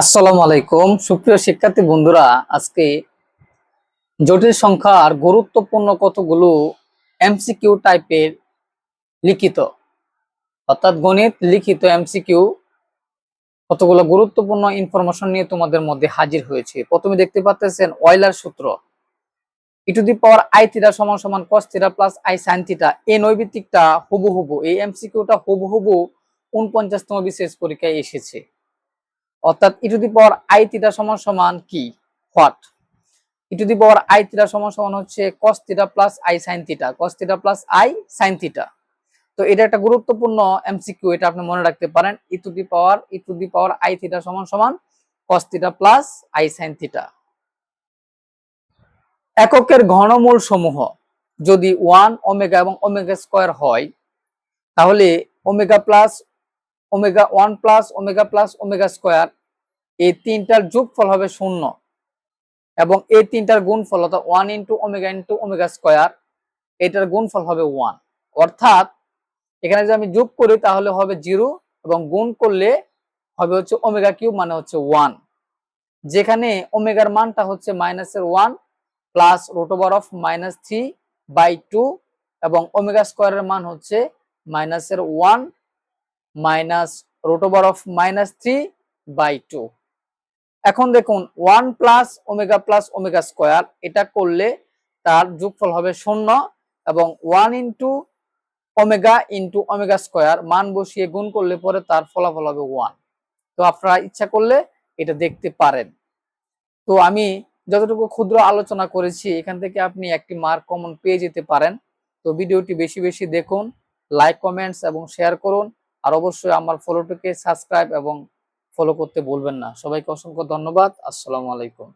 আসসালামু আলাইকুম। সুপ্রিয় শিক্ষার্থী বন্ধুরা, আজকে জটিল সংখ্যার গুরুত্বপূর্ণ কতগুলো এমসিকিউ টাইপের লিখিত, অর্থাৎ গণিত লিখিত এমসিকিউ কতগুলো গুরুত্বপূর্ণ ইনফরমেশন নিয়ে তোমাদের মধ্যে হাজির হয়েছে। প্রথমে দেখতে পাচ্ছেন অয়লার সূত্র। E to the power i theta সমান সমান cos theta plus i sine theta এই নৈবিত্তিকটা হুবহুবু এই এমসিকিউটা হুবহুবু উনপঞ্চাশতম বিশেষ পরীক্ষায় এসেছে। অর্থাৎ e to the power i theta সমান সমান কি? What e to the power i theta সমান সমান হচ্ছে cos theta plus i sine theta cos theta plus i sine theta তো এটা একটা গুরুত্বপূর্ণ এমসিকিউ এটা আপনি মনে রাখতে পারেন। E to the power e to the power i theta সমান সমান cos theta plus i sine theta এককের ঘনমূল সমূহ যদি ওয়ান ওমেগা এবং ওমেগা স্কোয়ার হয়, তাহলে omega plus omega one plus, omega plus, omega square, এই তিনটার যোগফল হবে শূন্য। এবং এই তিনটার গুণফল অর্থাৎ one into omega into omega square, এটার গুণফল হবে ওয়ান। অর্থাৎ এখানে যদি আমি যোগ করি, তাহলে হবে জিরো এবং গুণ করলে হবে হচ্ছে ওমেগা কিউব মানে হচ্ছে ওয়ান। যেখানে ওমেগার মানটা হচ্ছে মাইনাসের one plus root over of minus three by two এবং ওমেগা স্কোয়ারের মান হচ্ছে মাইনাসের one minus root over of minus three by two এখন দেখুন one plus omega plus omega square এটা করলে তার যোগফল হবে শূন্য এবং one into omega into omega square মান বসিয়ে গুণ করলে পরে তার ফলাফল হবে ওয়ান তো আপনারা ইচ্ছা করলে এটা দেখতে পারেন। তো আমি যতটুকু ক্ষুদ্র আলোচনা করেছি, এখান থেকে আপনি একটি মার্ক কমন পেয়ে যেতে পারেন। তো ভিডিওটি বেশি বেশি দেখুন লাইক কমেন্টস এবং শেয়ার করুন। আর অবশ্যই আমার ফলোটিকে সাবস্ক্রাইব এবং ফলো করতে বলবেন না। সবাইকে অসংখ্য ধন্যবাদ। আসসালামু আলাইকুম।